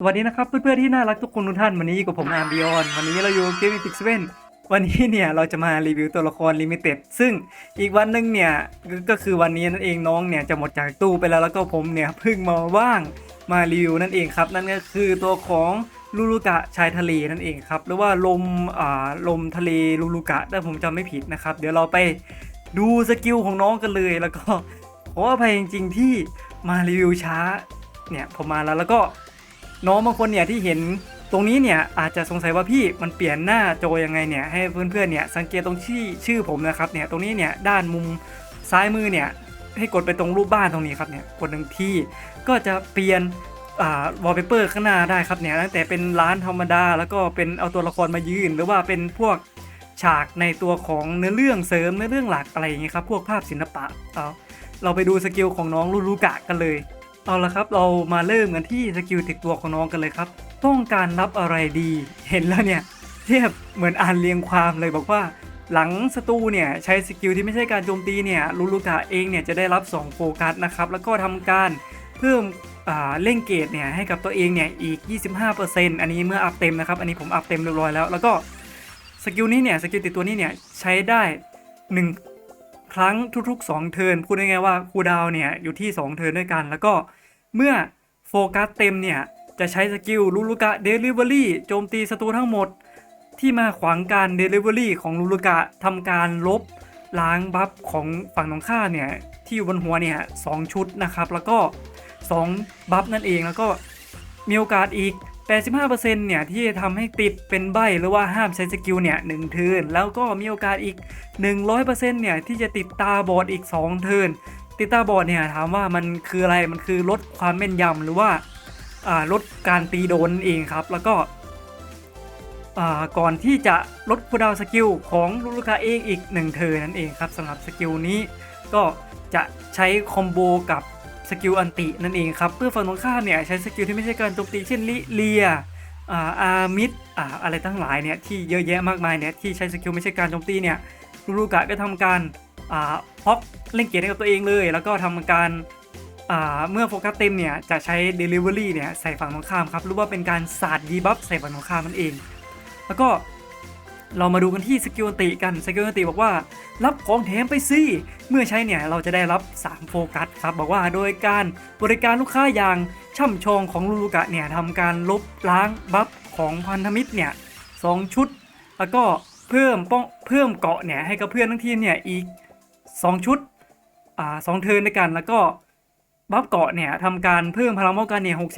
สวัสดีนะครับเพื่อนๆที่น่ารักทุกคนทุกท่านวันนี้กับผมอาร์มบิออนวันนี้เราอยู่เกมฟิกเว่นวันนี้เนี่ยเราจะมารีวิวตัวละครลิมิเต็ดซึ่งอีกวันหนึงเนี่ยก็ก็คือวันนี้นั่นเองน้องเนี่ยจะหมดจากตู้ไปแล้วแล้วก็ผมเนี่ยเพิ่งมาว่างมารีวิวนั่นเองครับนั่นก็คือตัวของลูลูกะชายทะเลนั่นเองครับหรือว่าลมอ่าลมทะเลลูลูกะถ้าผมจำไม่ผิดนะครับเดี๋ยวเราไปดูสกิลของน้องกันเลยแล้วก็ขออภัยจริงๆที่มารีวิวช้าเนี่ยผมมาแล้วแล้วก็ น้องบางคนเนี่ยที่เห็นตรงนี้เนี่ยอาจจะสงสัยว่าพี่มันเปลี่ยนหน้าโจยังไงเนี่ยให้เพื่อนๆเนี่ยสังเกตตรงชื่ชื่อผมนะครับเนี่ยตรงนี้เนี่ยด้านมุมซ้ายมือเนี่ยให้กดไปตรงรูปบ้านตรงนี้ครับเนี่ยกดหนึ่งที่ก็จะเปลี่ยนวอลเปเปอร์ข้างหน้าได้ครับเนี่ยตั้งแต่เป็นร้านธรรมดา แล้วก็เป็นเอาตัวละครมายืน หรือว่าเป็นพวกฉากในตัวของเนื้อเรื่องเสริมเนื้อเรื่องหลักอะไรอย่างเงี้ยครับพวกภาพศิลปะเอาเราไปดูสกิลของน้องลูลูกะกันเลย เอาละครับเรามาเริ่มกันที่สกิลติดตัวของน้องกันเลยครับ ต้องการรับอะไรดี เห็นแล้วเนี่ยเทียบเหมือนอ่านเรียงความเลยบอกว่า หลังศัตรูเนี่ยใช้สกิลที่ไม่ใช่การโจมตีเนี่ยลูลูกะเองเนี่ยจะได้รับ 2 โฟกัสนะครับแล้วก็ทำการเพิ่มเล่งเกตเนี่ยให้กับตัวเองเนี่ยอีก 25%อันนี้เมื่ออัพเต็มนะครับอันนี้ผมอัพเต็มเรียบร้อยแล้ว แล้วก็สกิลนี้เนี่ยสกิลติดตัวนี้เนี่ยใช้ได้ 1 ครั้งทุกๆ 2 เทิร์นพูดง่ายๆว่าคูดาวเนี่ยอยู่ที่ 2 เทิร์นด้วยกัน แล้วก็เมื่อโฟกัสเต็มเนี่ย จะใช้สกิลลูลูกะเดลิเวอรี่โจมตีศัตรูทั้งหมด ที่มาขวางการเดลิเวอรี่ของลูลูกะทำการลบล้างบัฟของฝั่งตรงข้าเนี่ยที่อยู่บนหัวเนี่ยสองชุดนะครับ แล้วก็ 2 บัฟนั่นเองแล้วก็มีโอกาสอีก 85%เนี่ยที่ทำให้ติดเป็นใบหรือว่าห้ามใช้สกิลเนี่ยหนึ่งเทิร์นแล้วก็มีโอกาสอีก 100%เนี่ยที่จะติดตาบอดอีก 2 เทิร์นติดตาบอดเนี่ยถามว่ามันคืออะไรมันคือลดความแม่นยำหรือว่าาลดการตีโดนนั่นเองครับ แล้วก็ก่อนที่จะลดคูดาวสกิลของลูลูกาเองอีก 1 เทิร์นนั่นเองครับสำหรับสกิลนี้ก็จะใช้คอมโบกับ สกิลอันตินั่นเองครับเพื่อฝั่งตรงข้ามเนี่ยใช้สกิลที่ไม่ใช่การโจมตีเช่นลิเลียอ่าอามิดอ่าอะไรทั้งหลายเนี่ยที่เยอะแยะมากมายเนี่ยที่ใช้สกิลไม่ใช่การโจมตีเนี่ยลูลูกะก็ทำการอ่าพ็อกเล่นเกมให้กับตัวเองเลย แล้วก็ทำการอ่าเมื่อโฟกัสเต็มเนี่ยจะใช้ Delivery เนี่ยใส่ฝั่งตรงข้ามครับหรือว่าเป็นการสาดดีบัฟใส่ฝั่งตรงข้ามนั่นเอง แล้วก็ เรามาดูกันที่สกิลอันติกันสกิลอันติบอกว่า รับของแถมไปสิเมื่อใช้เนี่ยเราจะได้รับ 3 โฟกัสครับบอกว่าโดยการบริการลูกค้าอย่างช่ำชองของลูลูกะเนี่ยทำการลบล้างบัฟของพันธมิตรเนี่ยสองชุด แล้วก็เพิ่มป้องเพิ่มเกาะเนี่ยให้กับเพื่อนทั้งทีมเนี่ยอีก 2 ชุดอ่าสองเทิร์นด้วยกันแล้วก็บัฟเกาะเนี่ยทำการเพิ่มพลังป้องกันเนี่ยหก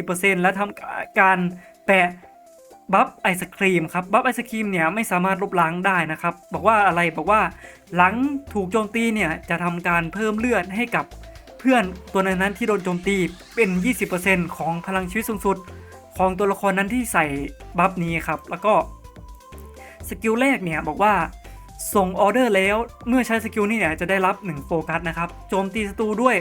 และทำการแปะ บัฟไอศครีมครับบัฟไอศครีมเนี่ยไม่สามารถลบล้างได้นะครับ บอกว่าอะไรบอกว่าหลังถูกโจมตีเนี่ยจะทำการเพิ่มเลือดให้กับเพื่อนตัวนั้นที่โดนโจมตีเป็น 20%ของพลังชีวิตสูงสุด ของตัวละครนั้นที่ใส่บัฟนี้ครับ แล้วก็สกิลแรกเนี่ยบอกว่าส่งออเดอร์แล้วเมื่อใช้สกิลนี้เนี่ยจะได้รับ 1 โฟกัสนะครับโจมตีศัตรูด้วย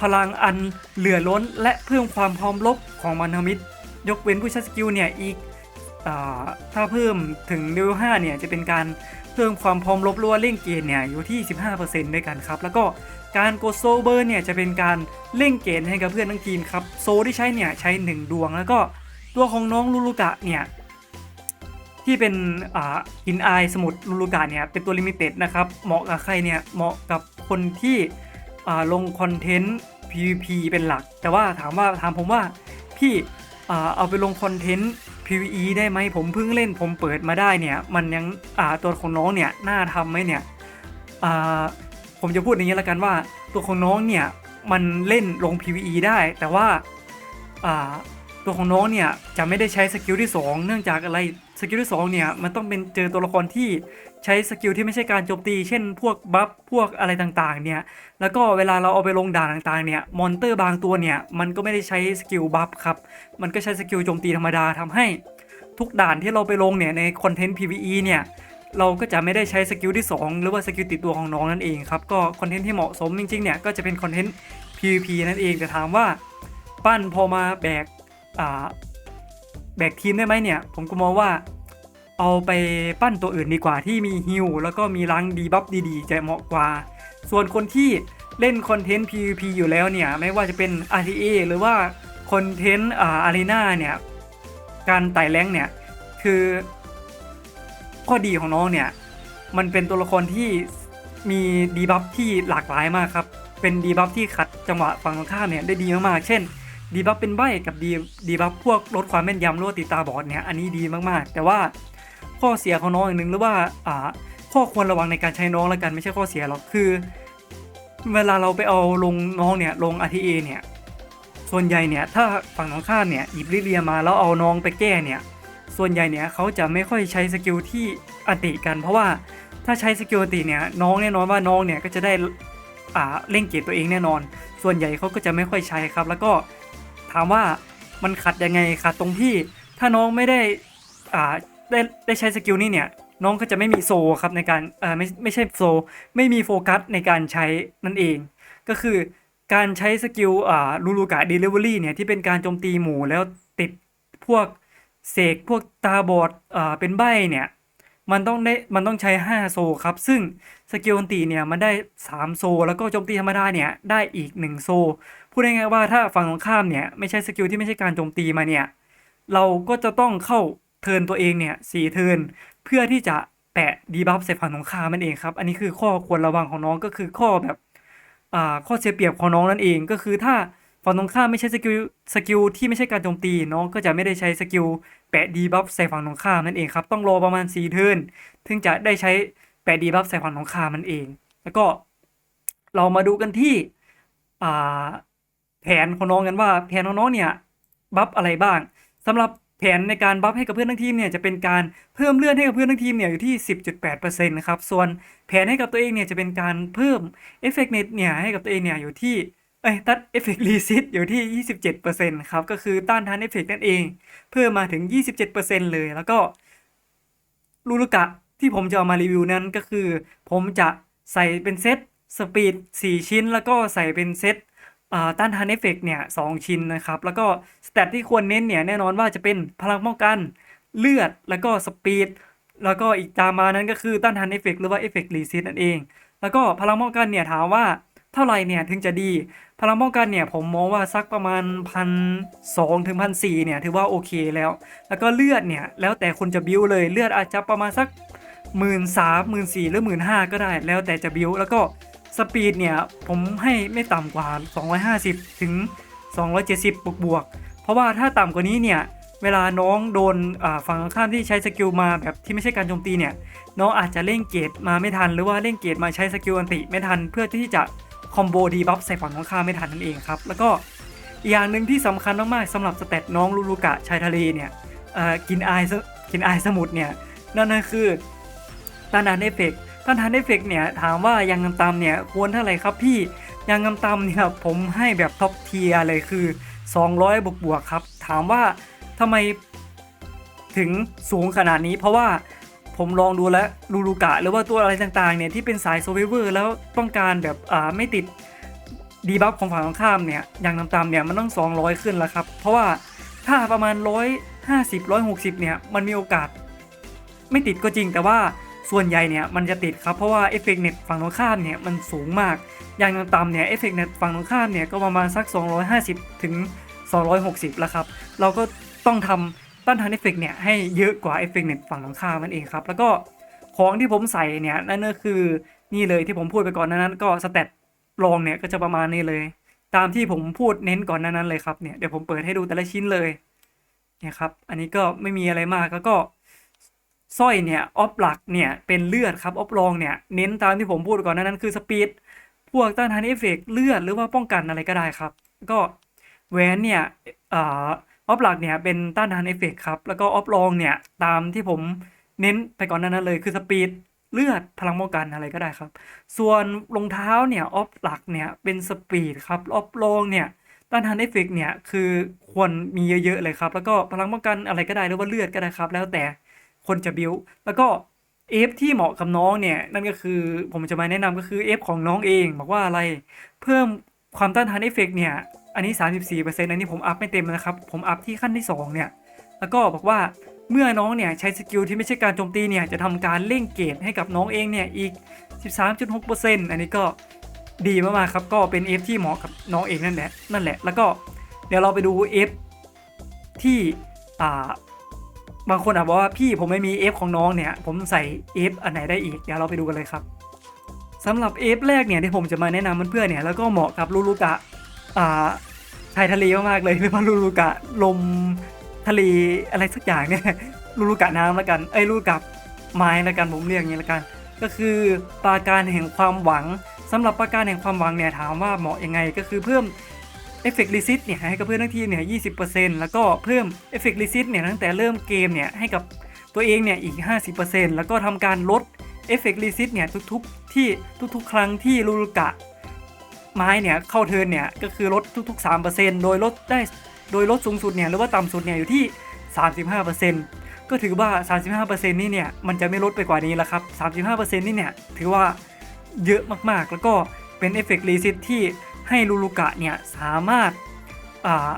พลังอันเหลือล้นและเพิ่มความพร้อมรบของมันธมิตรยกเว้นผู้ใช้สกิลเนี่ยอีก ถ้าเพิ่มถึงเลเวล5เนี่ย จะเป็นการเพิ่มความพร้อมรบรัวเร่งเกณฑ์เนี่ยอยู่ที่ 15%ด้วยกันครับ แล้วก็การกดโซเบอร์เนี่ยจะเป็นการเร่งเกณฑ์ให้กับเพื่อนทั้งทีมครับ โซที่ใช้เนี่ยใช้ 1 ดวง แล้วก็ตัวของน้องลูลูกะเนี่ยที่เป็นอ่าหินอายสมุดลูลูกาเนี่ยเป็นตัวลิมิเต็ดนะครับ เหมาะกับใครเนี่ยเหมาะกับคนที่อ่าลงคอนเทนต์ PVP เป็นหลัก แต่ว่าถามว่าถามผมว่าพี่อ่าเอาไปลงคอนเทนต์ PVE ได้ไหมผมเพิ่งเล่นผมเปิดมาได้เนี่ย มันยังอ่าตัวของน้องเนี่ยน่าทำไหมเนี่ยอ่าผมจะพูดอย่างนี้ละกันว่า ตัวของน้องเนี่ยมันเล่นลง PVE ได้ แต่ว่าอ่า ตัวของน้องเนี่ยจะไม่ได้ใช้สกิลที่ 2 เนื่องจากอะไรสกิลที่2เนี่ยมันต้องเป็นเจอตัวละครที่ใช้สกิลที่ไม่ใช่การโจมตี เช่น พวกบัฟพวกอะไรต่างๆเนี่ยแล้วก็เวลาเราเอาไปลงด่านต่างๆเนี่ยมอนเตอร์บางตัวเนี่ยมันก็ไม่ได้ใช้สกิลบัฟครับมันก็ใช้สกิลโจมตีธรรมดาทำให้ทุกด่านที่เราไปลงเนี่ยในคอนเทนต์ PVE เนี่ยเราก็จะไม่ได้ใช้สกิลที่ 2 หรือว่าสกิลติดตัวของน้องนั่นเองครับก็คอนเทนต์ที่เหมาะสมจริงๆเนี่ยก็จะเป็นคอนเทนต์ PVP นั่นเองแต่ถามว่าปั้นพอมาแบก แบกทีมได้ไหมเนี่ย ผมก็มองว่าเอาไปปั้นตัวอื่นดีกว่าที่มีฮิลแล้วก็มีรังดีบัฟดีๆ จะเหมาะกว่า ส่วนคนที่เล่นคอนเทนต์ PVP อยู่แล้วเนี่ย ไม่ว่าจะเป็น RTA หรือว่าคอนเทนต์อ่าอารีนาเนี่ย การไต่แรงเนี่ย คือข้อดีของน้องเนี่ย มันเป็นตัวละครที่มีดีบัฟที่หลากหลายมากครับ เป็นดีบัฟที่ขัดจังหวะฝั่งตรงข้ามเนี่ยได้ดีมากๆ เช่น ดีบัฟเป็นใบกับดีดีบัฟพวกลดความแม่นยำหรือว่าติดตาบอดเนี่ยอันนี้ดีมากๆ แต่ว่าข้อเสียของน้องอย่างหนึ่งหรือว่าอ่าข้อควรระวังในการใช้น้องล้วกันไม่ใช่ข้อเสียหรอกคือ เวลาเราไปเอาลงน้องเนี่ยลง RTA เนี่ยส่วนใหญ่เนี่ยถ้าฝั่งตรงข้ามเนี่ยหยิบลิเลียมาแล้วเอาน้องไปแก้เนี่ยส่วนใหญ่เนี่ยเขาจะไม่ค่อยใช้สกิลที่อันติกัน เพราะว่าถ้าใช้สกิลอติเนี่ยน้องแน่นอนว่าน้องเนี่ยก็จะได้อ่าเล่งเกตตัวเองแน่นอน ส่วนใหญ่เขาก็จะไม่ค่อยใช้ครับ แล้วก็ ถามว่ามันขัดยังไงขัดตรงที่ถ้าน้องไม่ได้อ่าได้ได้ใช้สกิลนี้เนี่ยน้องก็จะไม่มีโซครับในการเออไม่ไม่ใช่โซ ไม่มีโฟกัสในการใช้นั่นเอง ก็คือการใช้สกิลอ่าลูลูกะเดลิเวอรี่เนี่ยที่เป็นการโจมตีหมู่แล้วติดพวกเสกพวกตาบอดอ่าเป็นใบเนี่ย มันต้องได้มันต้องใช้ 5 โซครับ ซึ่งสกิลอันตีเนี่ยมันได้ 3 โซ แล้วก็โจมตีธรรมดาเนี่ยได้อีก 1 โซ พูดง่ายๆว่าถ้าฝั่งตรงข้ามเนี่ยไม่ใช่สกิลที่ไม่ใช่การโจมตีมาเนี่ยเราก็จะต้องเข้าเทินตัวเองเนี่ยสี่เทินเพื่อที่จะแปะดีบัฟใส่ฝั่งตรงข้ามนั่นเองครับ อันนี้คือข้อควรระวังของน้องก็คือข้อแบบอ่าข้อเสียเปรียบของน้องนั่นเองก็คือถ้า ฝั่งตรงข้ามไม่ใช่สกิลสกิลที่ไม่ใช่การโจมตีน้องก็จะไม่ได้ใช้สกิลแปะดีบัฟใส่ฝั่งตรงข้ามนั่นเองครับต้องรอประมาณ4เทิร์นถึงจะได้ใช้แปะดีบัฟใส่ฝั่งตรงข้ามนั่นเอง แล้วก็เรามาดูกันที่แผนของน้องกันว่าแผนของน้องเนี่ยบัฟอะไรบ้างสำหรับแผนในการบัฟให้กับเพื่อนทั้งทีมเนี่ยจะเป็นการเพิ่มเลื่อดให้กับเพื่อนทั้งทีมเนี่ยอยู่ที่ 10.8%นะครับส่วนแผนให้กับตัวเองเนี่ยจะเป็นการเพิ่มเอฟเฟกต์เน็ตเนี่ยให้กับตัวเองเนี่ยอยู่ที่ เอ้ยตัดเอฟเฟกต์รีซิตอยู่ที่ 27%ครับ ก็คือต้านทานเอฟเฟกต์นั่นเอง เพิ่มมาถึง 27%เลย แล้วก็ลูลูกะที่ผมจะเอามารีวิวนั้นก็คือ ผมจะใส่เป็นเซตสปีด 4 ชิ้น แล้วก็ใส่เป็นเซตต้านทานเอฟเฟกต์เนี่ยสชิ้นนะครับ แล้วก็สเตตที่ควรเน้นเนี่ยแน่นอนว่าจะเป็นพลังป้องกันเลือดแล้วก็สปีดแล้วก็อีกตามมานั้นก็คือต้านทานเอฟเฟกต์หรือว่าเอฟเฟกต์รีซิตนั่นเอง แล้วก็พลังป้องกันเนี่ยถามว่า เท่าไหร่เนี่ยถึงจะดี พลังป้องกันเนี่ยผมมองว่าสักประมาณพันสองถึงพันสี่เนี่ยถือว่าโอเคแล้ว แล้วก็เลือดเนี่ยแล้วแต่คนจะบิวเลยเลือดอาจจะประมาณสักหมื่นสามหมื่นสี่หรือหมื่นห้าก็ได้แล้วแต่จะบิวแล้วก็สปีดเนี่ยผมให้ไม่ต่ำกว่า 250 ถึง 270 บวกบวก เพราะว่าถ้าต่ำกว่านี้เนี่ย เวลาน้องโดนฝั่งตรงข้ามที่ใช้สกิลมาแบบที่ไม่ใช่การโจมตีเนี่ย น้องอาจจะเล่งเกตมาไม่ทัน หรือว่าเล่งเกตมาใช้สกิลอันติไม่ทันเพื่อที่จะ คอมโบดีบัฟใส่ฝั่งตรงข้าไม่ทันนั่นเองครับ แล้วก็อีกอย่างหนึ่งที่สำคัญมากๆสำหรับสเตตน้องลูลูกะชายทะเลเนี่ยกินไอายกินไอายสมุทรเนี่ยนั่นก็คือต้านทานเอฟเฟกต์ต้านทานเอฟเฟกต์เนี่ยถามว่ายังกำตำเนี่ยควรเท่าไหร่ครับพี่ยังกำตำเนี่ยผมให้แบบท็อปเทียร์เลยคือ 200 บวกบวกๆครับ ถามว่าทำไมถึงสูงขนาดนี้เพราะว่า ผมลองดูแล้วลูลูกะหรือว่าตัวอะไรต่างๆเนี่ยที่เป็นสายโซเวเวอร์แล้วต้องการแบบอ่าไม่ติดดีบัฟของฝั่งตรงข้ามเนี่ยอย่างต่ำๆเนี่ยมันต้อง 200 ขึ้นแล้วครับ เพราะว่าถ้าประมาณ 150 160 เนี่ยมันมีโอกาส ไม่ติดก็จริงแต่ว่าส่วนใหญ่เนี่ยมันจะติดครับเพราะว่าเอฟเฟกต์เน็ตฝั่งตรงข้ามเนี่ยมันสูงมาก อย่างต่ำๆเนี่ยเอฟเฟกต์เน็ตฝั่งตรงข้ามเนี่ยก็ประมาณสัก 250 ถึง 260 แล้วครับ เราก็ต้องทำ ต้านทานเอฟเฟกเนี่ยให้เยอะกว่าเอฟเฟกเน็ตฝั่งตรงข้ามนั่นเองครับ แล้วก็ของที่ผมใส่เนี่ยนั่นก็คือนี่เลยที่ผมพูดไปก่อนนานั้นก็สเตตรองเนี่ยก็จะประมาณนี้เลย ตามที่ผมพูดเน้นก่อนนานั้นเลยครับเนี่ยเดี๋ยวผมเปิดให้ดูแต่ละชิ้นเลยเนี่ยครับอันนี้ก็ไม่มีอะไรมากแล้วก็สร้อยเนี่ยออฟหลักเนี่ยเป็นเลือดครับออฟรองเนี่ยเน้นตามที่ผมพูดก่อนหนานั้นคือสปีดพวกต้านทานเอฟเฟกเลือดหรือว่าป้องกันอะไรก็ได้ครับ ก็แหวนเนี่ยอ่า ออฟหลักเนี่ยเป็นต้านทานเอฟเฟกต์ครับ แล้วก็ออฟรองเนี่ยตามที่ผมเน้นไปก่อนนั้นเลยคือสปีดเลือดพลังป้องกันอะไรก็ได้ครับ ส่วนรองเท้าเนี่ยออฟหลักเนี่ยเป็นสปีดครับออฟรองเนี่ยต้านทานเอฟเฟกต์เนี่ยคือควรมีเยอะๆเลยครับ แล้วก็พลังป้องกันอะไรก็ได้หรือว่าเลือดก็ได้ครับ แล้วแต่คนจะบิวแล้วก็เอฟที่เหมาะกับน้องเนี่ยนั่นก็คือผมจะมาแนะนำก็คือเอฟของน้องเอง บอกว่าอะไรเพิ่มความต้านทานเอฟเฟกต์เนี่ย อันนี้ 34%อันนี้ผมอัพไม่เต็มนะครับ ผมอัพที่ขั้นที่ 2 เนี่ย แล้วก็บอกว่าเมื่อน้องเนี่ยใช้สกิลที่ไม่ใช่การโจมตีเนี่ยจะทำการเร่งเกรดให้กับน้องเองเนี่ยอีก 13.6%อันนี้ก็ดีมากๆครับ ก็เป็น F ที่เหมาะกับน้องเองนั่นแหละนั่นแหละ แล้วก็เดี๋ยวเราไปดู F ที่อ่าบางคนอาจบอกว่าพี่ผมไม่มี F ของน้องเนี่ย ผมใส่ F อันไหนได้อีก เดี๋ยวเราไปดูกันเลยครับสำหรับ F แรกเนี่ยที่ผมจะมาแนะนำเพื่อนๆเนี่ยแล้วก็เหมาะกับลูลูกะ อ่าชายทะเลมากๆเลยเรียกว่าลูลูกะลมทะเลอะไรสักอย่างเนี่ยลูลูกะน้ำแล้วกันเอ้ยลูลูกะไม้ล้วกันผมเรียกอย่างนี้ล้วกัน ก็คือปราการแห่งความหวังสำหรับปราการแห่งความหวังเนี่ยถามว่าเหมาะยังไงก็คือเพิ่มเอฟเฟกต์รีซิตเนี่ยให้กับเพื่อนทั้งทีเนี่ย20%แล้วก็เพิ่มเอฟเฟกต์รีซิตเนี่ยตั้งแต่เริ่มเกมเนี่ยให้กับตัวเองเนี่ยอีก 50%แล้วก็ทำการลดเอฟเฟกต์รีซิตเนี่ยทุกๆ ที่ทุกๆ ครั้งที่ลูลูกะ ไม้เนี่ยเข้าเทินเนี่ยก็คือลดทุก ๆ 3%โดยลดได้โดยลดสูงสุดเนี่ยหรือว่าต่ำสุดเนี่ยอยู่ที่ 35%ก็ถือว่า 35%นี่เนี่ยมันจะไม่ลดไปกว่านี้แล้วครับ 35%นี่เนี่ยถือว่าเยอะมากๆ แล้วก็เป็นเอฟเฟกต์รีซิตที่ให้ลูลูกะเนี่ยสามารถอ่า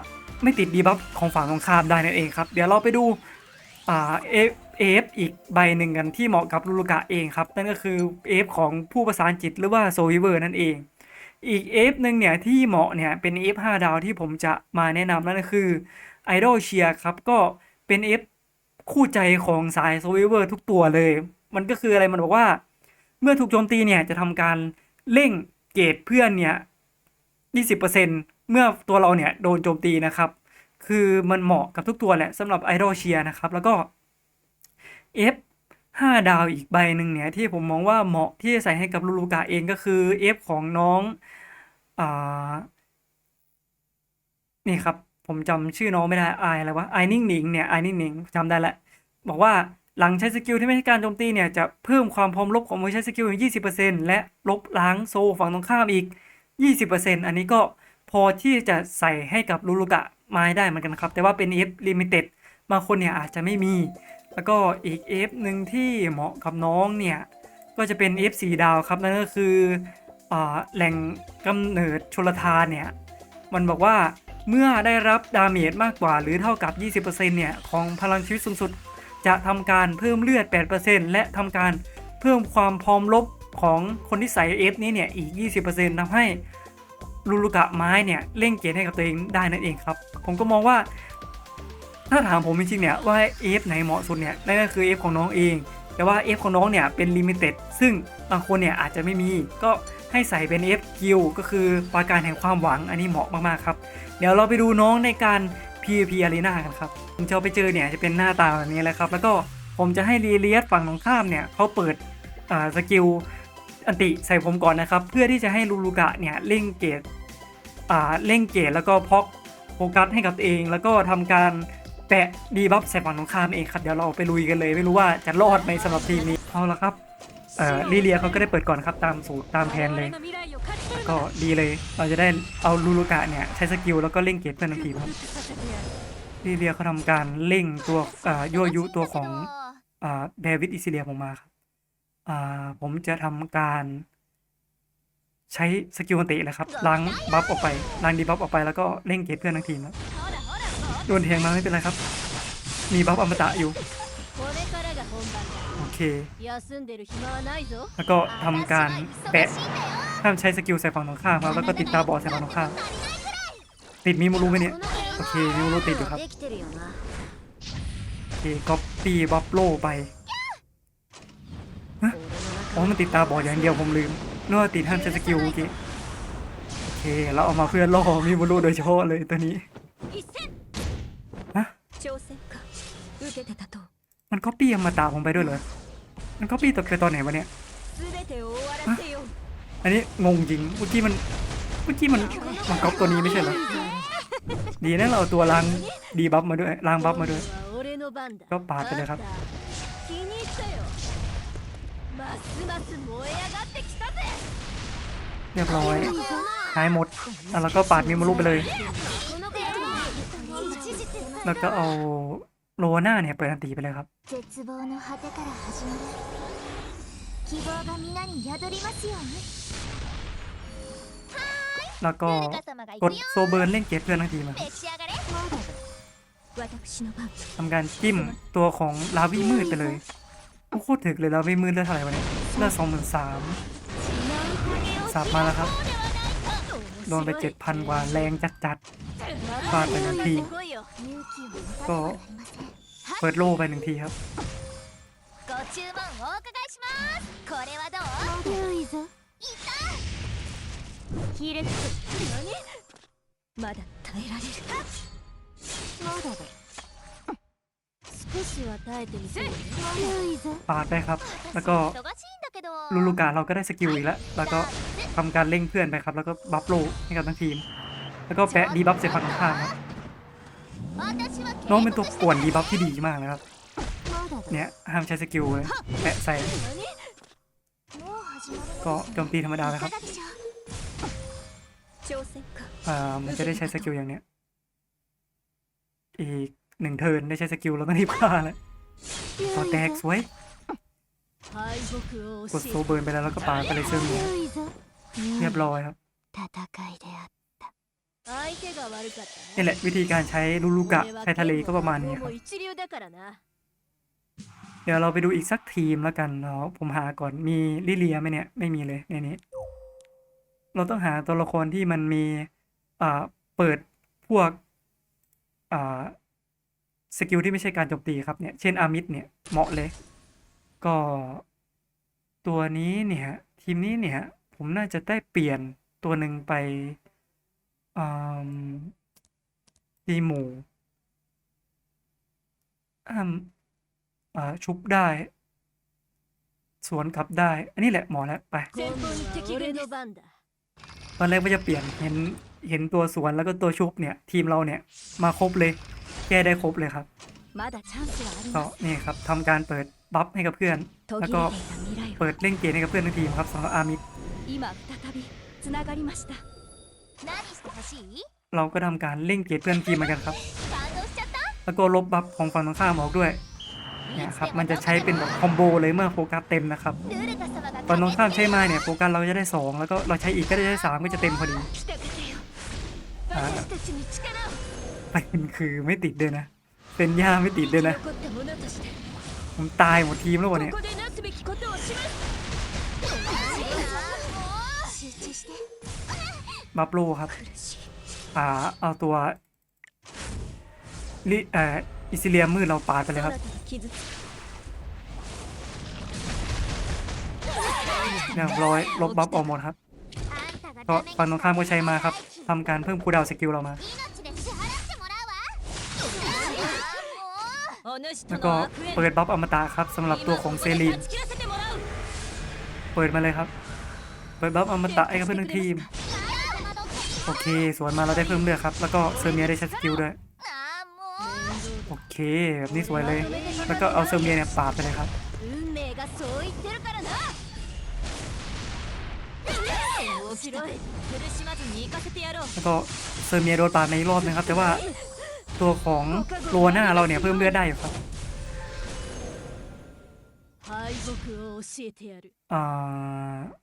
ไม่ติดดีบัฟของฝั่งตรงข้ามได้นั่นเองครับ เดี๋ยวเราไปดูอ่าเอฟเอฟอีกใบหนึ่งกันที่เหมาะกับลูลูกะเองครับ นั่นก็คือเอฟของผู้ประสานจิตหรือว่าโซวิเวอร์นั่นเอง อีกเอฟหนึ่งเนี่ยที่เหมาะเนี่ยเป็น F5 ดาวที่ผมจะมาแนะนำนั่นก็คือ Idol Cheer ครับ ก็เป็น F คู่ใจของสายโซวิเวอร์ทุกตัวเลย มันก็คืออะไรมันบอกว่า เมื่อถูกโจมตีเนี่ยจะทำการเร่งเกรดเพื่อนเนี่ย20%เมื่อตัวเราเนี่ยโดนโจมตีนะครับ คือมันเหมาะกับทุกตัวแหละสำหรับ Idol Cheer นะครับ แล้วก็ F 5 ดาวอีกใบหนึ่งเนี่ยที่ผมมองว่าเหมาะที่จะใส่ให้กับลูลูกะเองก็คือ F ของน้องอ่านี่ครับผมจำชื่อน้องไม่ได้ไออะไรวะไอนิ่งหนิงเนี่ยไอนิ่งหนิงจำได้แหละบอกว่าหลังใช้สกิลที่ไม่ใช่การโจมตีเนี่ยจะเพิ่มความพร้อมลบของมือใช้สกิลอย่าง20%และลบล้างโซฝั่งตรงข้ามอีก 20%อันนี้ก็พอที่จะใส่ให้กับลูลูกะไม้ได้เหมือนกันครับ แต่ว่าเป็น F Limited บางคนเนี่ยอาจจะไม่มี แล้วก็อีก F หนึ่งที่เหมาะกับน้องเนี่ย ก็จะเป็น F 4ดาวครับนั่นก็คืออแหล่งกำเนิดชลทานเนี่ย มันบอกว่าเมื่อได้รับดาเมจมากกว่าหรือเท่ากับ 20%เนี่ยของพลังชีวิตสูงสุด จะทำการเพิ่มเลือด 8%และทำการเพิ่มความพร้อมลบของคนที่ใส่ F นี้เนี่ยอีก 20%ทำให้ลูลูกะไม้เนี่ยเร่งเกณฑ์ให้กับตัวเองได้นั่นเองครับ ผมก็มองว่า ถ้าถามผมจริงๆเนี่ยว่า F ไหนเหมาะสุดเนี่ยนั่นก็คือ F ของน้องเอง แต่ว่า F ของน้องเนี่ยเป็นลิมิเต็ดซึ่งบางคนเนี่ยอาจจะไม่มีก็ให้ใส่เป็น F Q ก็คือปราการแห่งความหวังอันนี้เหมาะมากๆครับ เดี๋ยวเราไปดูน้องในการ PVP Arena กันครับผมจะเอาไปเจอเนี่ยจะเป็นหน้าตาแบบนี้แหละครับ แล้วก็ผมจะให้รีเลียสฝั่งตรงข้ามเนี่ยเขาเปิดสกิลอันติใส่ผมก่อนนะครับ เพื่อที่จะให้ลูลูกะเนี่ยเร่งเกตเร่งเกตแล้วก็พอกโฟกัสให้กับตัวเอง แล้วก็ทำการ แปะดีบัฟใส่ฝั่งตรงข้ามเองครับ เดี๋ยวเราไปลุยกันเลย ไม่รู้ว่าจะรอดไหมสำหรับทีมนี้เอาละครับเอ่อลีเลียเขาก็ได้เปิดก่อนครับตามสูตรตามแผนเลย ก็ดีเลย เราจะได้เอาลูลูกะเนี่ยใช้สกิลแล้วก็เร่งเกตเพื่อนทันทีครับลีเลียเขาทำการเร่งตัวอ่ายั่วยุตัวของอ่าเดวิดอิซิเลียผมมาครับอ่าผมจะทำการใช้สกิลอันติเลยครับล้างบัฟออกไปล้างดีบัฟออกไปแล้วก็เร่งเกตเพื่อนทั้งทีมครับ โดนแทงมาไม่เป็นไรครับ มีบัฟอมตะอยู่ โอเค แล้วก็ทำการแปะห้ามใช้สกิลใส่ฝั่งตรงข้ามครับแล้วก็ติดตาบอดใส่ฝั่งตรงข้าม ติดมีมูรูไหมเนี่ย โอเคมีมูรูติดอยู่ครับ โอเคก๊อปปี้บัฟโลไปฮะอ๋อมันติดตาบอดอย่างเดียวผมลืมนึกว่าติดห้ามใช้สกิลเมื่อกี้โอเค เราเอามาเพื่อล่อมีมูรูโดยเฉพาะเลยตัวนี้ฮะ มันก๊อปปี้อมตะผมไปด้วยเหรอ มันก๊อปปี้ตัวไปตอนไหนวะเนี่ยอันนี้งงจริงเมื่อกี้มันเมื่อกี้มันมันก๊อปตัวนี้ไม่ใช่เหรอ ดีนะเราเอาตัวล้างดีบัฟมาด้วยล้างบัฟมาด้วย ก็ปาดไปเลยครับเรียบร้อยหายหมดอะแล้วก็ปาดมีมารูไปเลย แล้วก็เอา โลหน้าเนี่ยเปิดอันตีไปเลยครับแล้วก็กดโซเบิร์นเล่นเกตเพื่อนทั้ทีมาทำการจิ้มตัวของลาวีมืดไปเลยโคตรถึกเลยลาวีมืดเลือดเท่าไหร่วะเนี่ยเลือดสองหมื่นสามสาบมาแล้วครับ โดนไปเจ็ดพันกว่าแรงจัดจัดฟาดไปทันทีก็ เปิดโล่ไปหนึ่งทีครับ ご注文お伺いしますこれはどう強いぞいたヒレッツ何まだ耐えられるまだだ少しは耐えてみせる強いぞ ปาดได้ครับ แล้วก็ 忙しいんだけど ลูลูกาเราก็ได้สกิลอีกแล้ว แล้วก็ทำการเร่งเพื่อนไปครับ แล้วก็บัฟโลให้กับทั้งทีม แล้วก็แปะดีบัฟใส่ฝั่งตรงข้ามครับ 私は น้องเป็นตัวป่วนดีบัฟที่ดีมากนะครับ เนี่ยห้ามใช้สกิลเลยแปะใส่ก็โจมตีธรรมดาเลยครับอ่ามันจะได้ใช้สกิลอย่างเนี้ย อีกหนึ่งเทินได้ใช้สกิลแล้วก็รีบฆ่าแล้วต่อแตกสวยกดโซเบิร์นไปแล้วแล้วก็ปาไปเลยเชื่อมเรียบร้อยครับ นี่แหละวิธีการใช้ลูลูกะใช้ทะเลก็ประมาณนี้ครับเดี๋ยวเราไปดูอีกสักทีมแล้วกันเราผมหาก่อนมีลิเลียไหมเนี่ยไม่มีเลยในนี้ เราต้องหาตัวละครที่มันมีอ่าเปิดพวกอ่าสกิลที่ไม่ใช่การโจมตีครับเนี่ย เช่นอามิดเนี่ยเหมาะเลย ก็ตัวนี้เนี่ย ทีมนี้เนี่ย ผมน่าจะได้เปลี่ยนตัวหนึ่งไป ตีหมูห้าชุบได้ สวนขับได้ อันนี้แหละหมอแล้วไปตอนแรกว่าจะเปลี่ยนเห็นเห็นตัวสวนแล้วก็ตัวชุบเนี่ย ทีมเราเนี่ยมาครบเลย แก้ได้ครบเลยครับก็นี่ครับทำการเปิดบัฟให้กับเพื่อน แล้วก็เปิดเล่นเกมให้กับเพื่อนในทีมครับสำหรับอามิ เราก็ทำการเล่งเกตเพื่อนทีมเหมือนกันครับ แล้วก็ลบบัฟของฝั่งตรงข้ามออกด้วยเนี่ยครับมันจะใช้เป็นแบบคอมโบเลยเมื่อโฟกัสเต็มนะครับตอนน้องข้ามใช้มาเนี่ยโฟกัสเราจะได้ 2 แล้วก็เราใช้อีกก็จะได้สามก็จะเต็มพอดีประเป็นคือไม่ติดเลยนะเป็นย่าไม่ติดเลยนะ ผมตายหมดทีมแล้ววะเนี่ย บับโลครับ อ่า เอาตัวลิเอออิซิเลียมมืดเราปาไปเลยครับ เรียบร้อย ลบบัฟออกหมดครับก็ฝั่งตรงข้ามก็ใช้มาครับทำการเพิ่มคูดาวสกิลเรามา แล้วก็เปิดบัฟอมตะครับสำหรับตัวของเซรีน เปิดมาเลยครับ เปิดบัฟอมตะให้กับเพื่อนทีม โอเค สวนมาเราได้เพิ่มเลือดครับ แล้วก็เซอร์เมียได้ใช้สกิลด้วยโอเคแบบนี้สวยเลย แล้วก็เอาเซอร์เมียเนี่ยปาบไปเลยครับแล้วก็เซอร์เมียโดนปาบในรอบนะครับ แต่ว่าตัวของโลน่าเราเนี่ยเพิ่มเลือดได้ครับ 敗北を教えてやる อ่า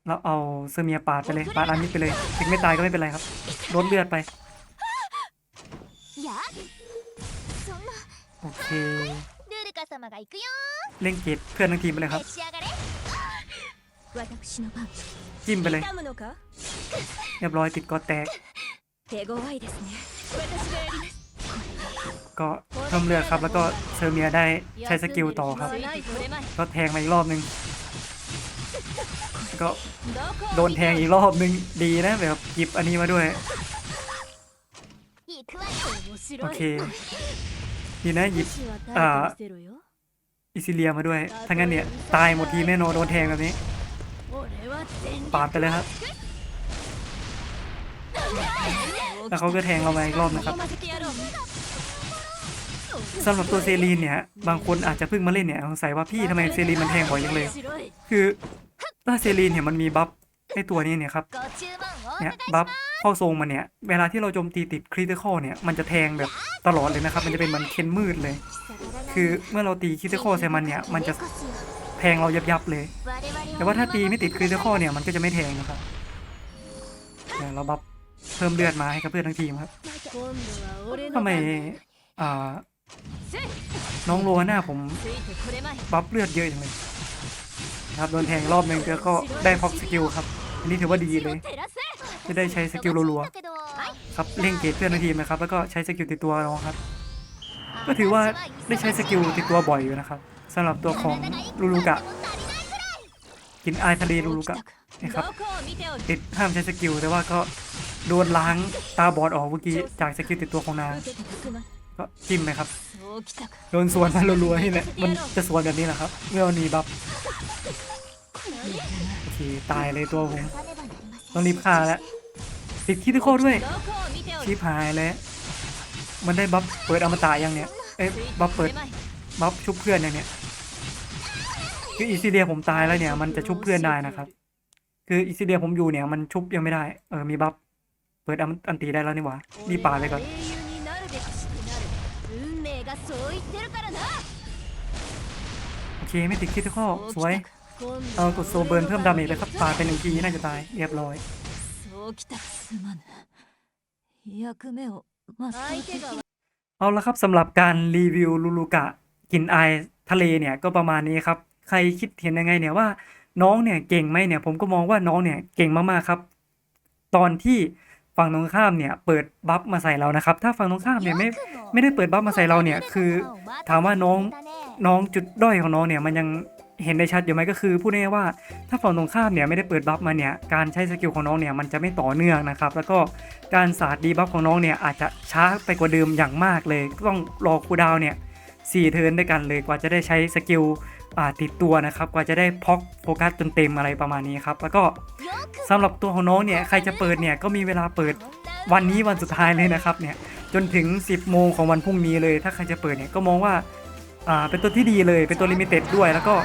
เราเอาเซอร์เมียปาดไปเลย ปาดอามิดไปเลย ถึงไม่ตายก็ไม่เป็นไรครับลดเลือดไป いやそんな โอเค ルールカ様が行くよ เล่นเกตเพื่อนทั้งทีมไปเลยครับ 召し上がれ私の番 จิ้มไปเลย 痛むのか เรียบร้อยติดกอแตก 手強いですね私がやります ก็เพิ่มเลือดครับ แล้วก็เซอร์เมียได้ใช้สกิลต่อครับ ก็แทงมาอีกรอบนึง ก็โดนแทงอีกรอบนึงดีนะแบบหยิบอันนี้มาด้วย โอเคดีนะหยิบอ่าอิซิเลียมาด้วยถ้างั้นเนี่ย ตายหมดทีแน่นอนโดนแทงแบบนี้ ปาดไปเลยครับ แล้วเขาก็แทงเราไปอีกรอบนะครับ สำหรับตัวเซรีนเนี่ย บางคนอาจจะเพิ่งมาเล่นเนี่ยสงสัยว่าพี่ทำไมเซรีนมันแพงบ่อยจังเลย คือถ้าเซรีนเนี่ยมันมีบัฟในตัวนี้เนี่ยครับเนี่ยบัฟเข้าทรงมันเนี่ย เวลาที่เราโจมตีติดคริติคอลเนี่ยมันจะแทงแบบตลอดเลยนะครับ มันจะเป็นมันเค้นมืดเลย คือเมื่อเราตีคริติคอลใส่มันเนี่ย มันจะแทงเรายับยับเลย แต่ว่าถ้าตีไม่ติดคริติคอลเนี่ยมันก็จะไม่แทงนะครับเราบัฟเพิ่มเลือดมาให้กับเพื่อนทั้งทีมครับทำไมอ่า น้องโลหน้าผมบัฟเลือดเยอะอย่างเลยครับโดนแทงรอบหนึ่งแล้วก็ได้พ็อกสกิลครับ อันนี้ถือว่าดีเลย จะได้ใช้สกิลรัวๆครับเล่งเกตเพื่อนทีมนะครับ แล้วก็ใช้สกิลติดตัวน้องครับ ก็ถือว่าได้ใช้สกิลติดตัวบ่อยอยู่นะครับสำหรับตัวของลูลูกะ กินไอทะเลลูลูกะนะครับติดห้ามใช้สกิลแต่ว่าก็โดนล้างตาบอดออกเมื่อกี้จากสกิลติดตัวของนาง ก็จิ้มไปครับโดนสวนมาลัวๆนี่แหละมันจะสวนแบบนี้แหละครับเมื่อนีบัฟโอเคตายเลยตัวผมต้องรีบฆ่าแล้วติดคิดโคด้วยชีพหายแล้วมันได้บัฟเปิดอมตะยังเนี่ยเอ๊ะบัฟเปิดบัฟชุบเพื่อนยังเนี่ยคืออีซิเดียผมตายแล้วเนี่ย มันจะชุบเพื่อนได้นะครับ คืออีซิเดียผมอยู่เนี่ยมันชุบยังไม่ได้เออมีบัฟเปิดอันตีได้แล้วนี่หว่ารีบป่าเลยก่อน そう言ってるからな โอเค ไม่ติดคิดที่ข้อสวย 今度 เอากดโซเบิร์นเพิ่มดาเมจเลยครับป่าดเป็นหนึ่งทีน่าจะตาย เรียบร้อย そうきたかすまぬ役目を全うできぬ เอาละครับสำหรับการรีวิวลูลูกะกินไอายทะเลเนี่ยก็ประมาณนี้ครับ ใครคิดเห็นยังไงเนี่ยว่าน้องเนี่ยเก่งไหมเนี่ยผมก็มองว่าน้องเนี่ยเก่งมากๆครับ ตอนที่ ฝั่งตรงข้ามเนี่ยเปิดบัฟมาใส่เรานะครับ ถ้าฝั่งตรงข้ามเนี่ยไม่ไม่ได้เปิดบัฟมาใส่เราเนี่ยคือถามว่าน้องน้องจุดด้อยของน้องเนี่ยมันยังเห็นได้ชัดอยู่ไหมก็คือพูดง่ายๆว่าถ้าฝั่งตรงข้ามเนี่ยไม่ได้เปิดบัฟมาเนี่ยการใช้สกิลของน้องเนี่ยมันจะไม่ต่อเนื่องนะครับ แล้วก็การสาดดีบัฟของน้องเนี่ยอาจจะช้าไปกว่าเดิมอย่างมากเลย ต้องรอคูดาวเนี่ยสี่เทิร์นด้วยกันเลยกว่าจะได้ใช้สกิล ติดตัวนะครับกว่าจะได้พ็อกโฟกัสจนเต็มอะไรประมาณนี้ครับแล้วก็สำหรับตัวของน้องเนี่ยใครจะเปิดเนี่ยก็มีเวลาเปิดวันนี้วันสุดท้ายเลยนะครับเนี่ยจนถึง 10 โมงของวันพรุ่งนี้เลย ถ้าใครจะเปิดเนี่ยก็มองว่าอ่าเป็นตัวที่ดีเลยเป็นตัวลิมิเต็ดด้วยแล้วก็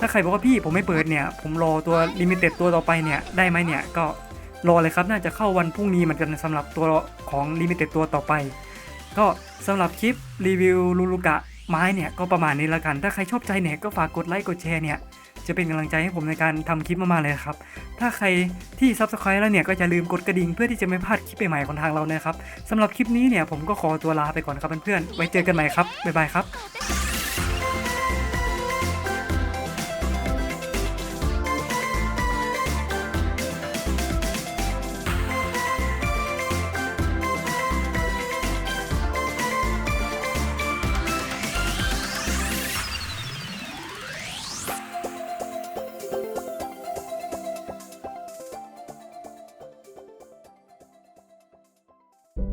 ถ้าใครบอกว่าพี่ผมไม่เปิดเนี่ยผมรอตัวลิมิเต็ดตัวต่อไปเนี่ยได้ไหมเนี่ยก็รอเลยครับน่าจะเข้าวันพรุ่งนี้เหมือนกันสำหรับตัวของลิมิเต็ดตัวต่อไป ก็สำหรับคลิปรีวิวลูลูกะ ไม้เนี่ยก็ประมาณนี้แล้วกัน ถ้าใครชอบใจเนี่ยก็ฝากกดไลค์กดแชร์เนี่ยจะเป็นกำลังใจให้ผมในการทำคลิปมากๆเลยครับ ถ้าใครที่ซับสไครต์แล้วเนี่ยก็อย่าลืมกดกระดิ่งเพื่อที่จะไม่พลาดคลิปใหม่ๆของทางเรานะครับสำหรับคลิปนี้เนี่ยผมก็ขอตัวลาไปก่อนครับเพื่อนๆไว้เจอกันใหม่ครับบ๊ายบายครับ「